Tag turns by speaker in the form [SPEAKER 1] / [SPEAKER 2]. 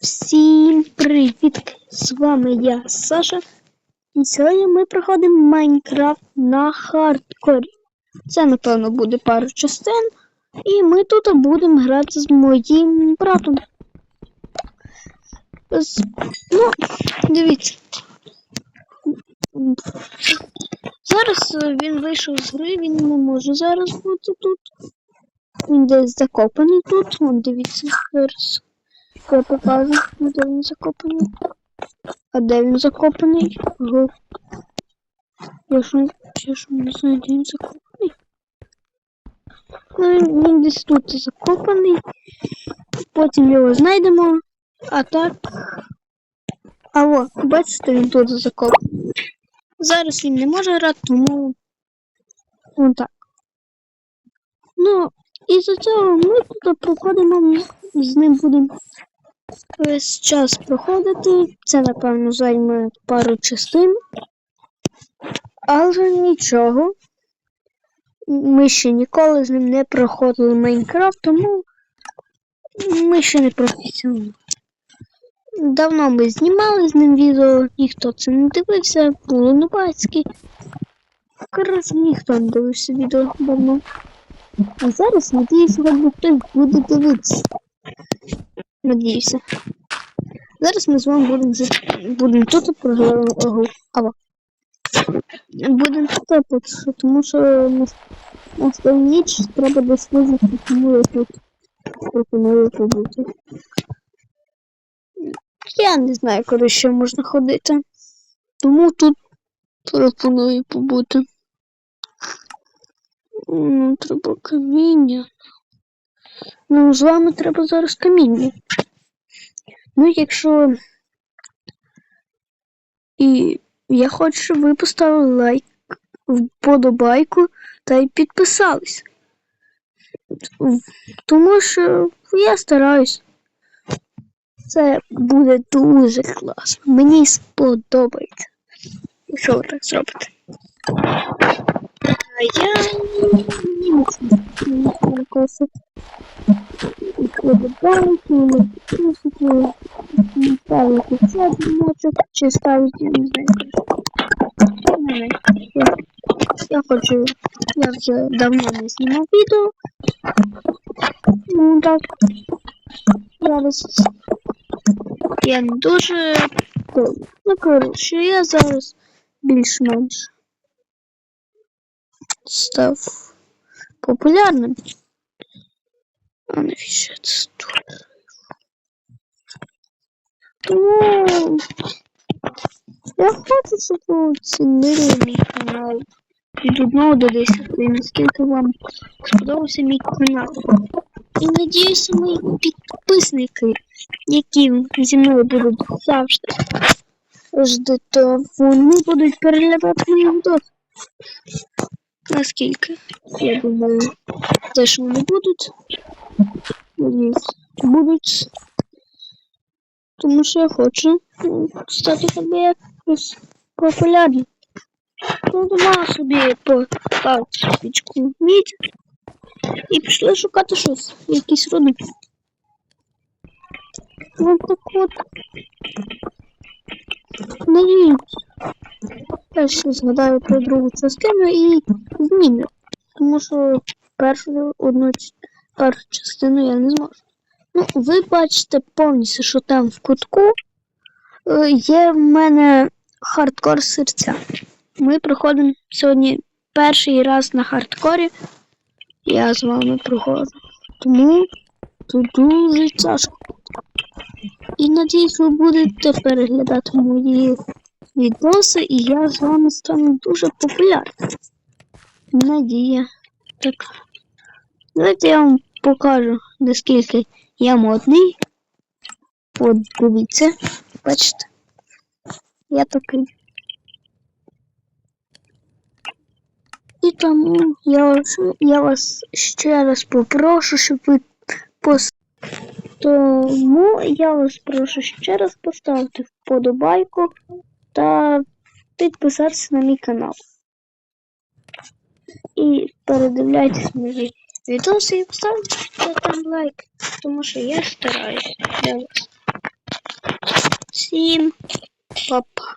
[SPEAKER 1] Всім привіт! З вами я, Саша. І сьогодні ми проходимо Майнкрафт на хардкорі. Це, напевно, буде пару частин. І ми тут будемо грати з моїм братом. Ну, дивіться. Зараз е, він вийшов з гри, він не може зараз бути тут. Він десь закопаний тут. Вон, дивіться, зараз. Я покажу, де він закопаний. А де він закопаний? Ага. Я ж, я ж не знаю, де він закопаний. Ну, він, він десь тут закопаний. Потім його знайдемо. А так. А о, бачите, він тут закопаний. Зараз він не може грати, тому. Вон так. Ну, і за цього ми тут проходимо, з ним будемо весь час проходити. Це, напевно, займе пару частин. Але нічого. Ми ще ніколи з ним не проходили Майнкрафт, тому ми ще не професіонали. Давно ми знімали з ним відео, ніхто це не дивився, було нубацькі. Коротше, ніхто не дивився відео давно. А зараз, надіюся, хоч хтось буде дивитися. Надіюся. Зараз ми з вами будемо жити. Будемо тут програвати. Ава. Будемо тут тому що нас- настав ніч, треба десь вижити, тому я тут пропоную побути. Я не знаю, куди ще можна ходити. Тому тут пропоную побути. Ну, треба каміння. Ну, з вами треба зараз каміння. Ну, якщо. І я хочу, щоб ви поставили лайк, вподобайку та й підписались. Тому що я стараюсь. Це буде дуже класно. Мені сподобається. Що ви так зробите? А я не можу не. Вподобайки, підписувати, ставити це дзвіночок, чи ставити, я не знаю. Я хочу, я вже давно не знімав відео. Ну так. Зараз я не дуже. Ну, коротше, я зараз більш-менш став популярним. А навіщо це тут? Я хочу, щоб ви оцінили мій канал від 1 до 10, наскільки вам сподобався мій канал. І надіюся, мої підписники, які зі мною будуть завжди жди, то вони будуть переглядати мої відоси. Наскільки? Я думаю, те, що вони будуть. Будуть. Тому що я хочу м, стати собі якось популярним. Ну, дома собі поставити свічку мідь і пішли шукати щось, якісь родики. Ну так от. Надіюсь. Я ще згадаю про другу частину і зміню. Тому що першу одну першу частину я не зможу. Ну, ви бачите повністю, що там в кутку е, є в мене хардкор серця. Ми проходимо сьогодні перший раз на хардкорі. Я з вами проходжу. Тому тут дуже тяжко. І надіюсь, ви будете переглядати мої відоси, і я з вами стану дуже популярним. Надія. Так. Давайте я вам покажу, наскільки я модний. От дивіться, бачите. Я такий. І тому я вас, я вас ще раз попрошу, щоб ви пос... Тому я вас прошу ще раз поставити вподобайку та підписатися на мій канал. І передивляйтесь мої відос і поставте там лайк, тому що я стараюсь.
[SPEAKER 2] Всім
[SPEAKER 1] па-па.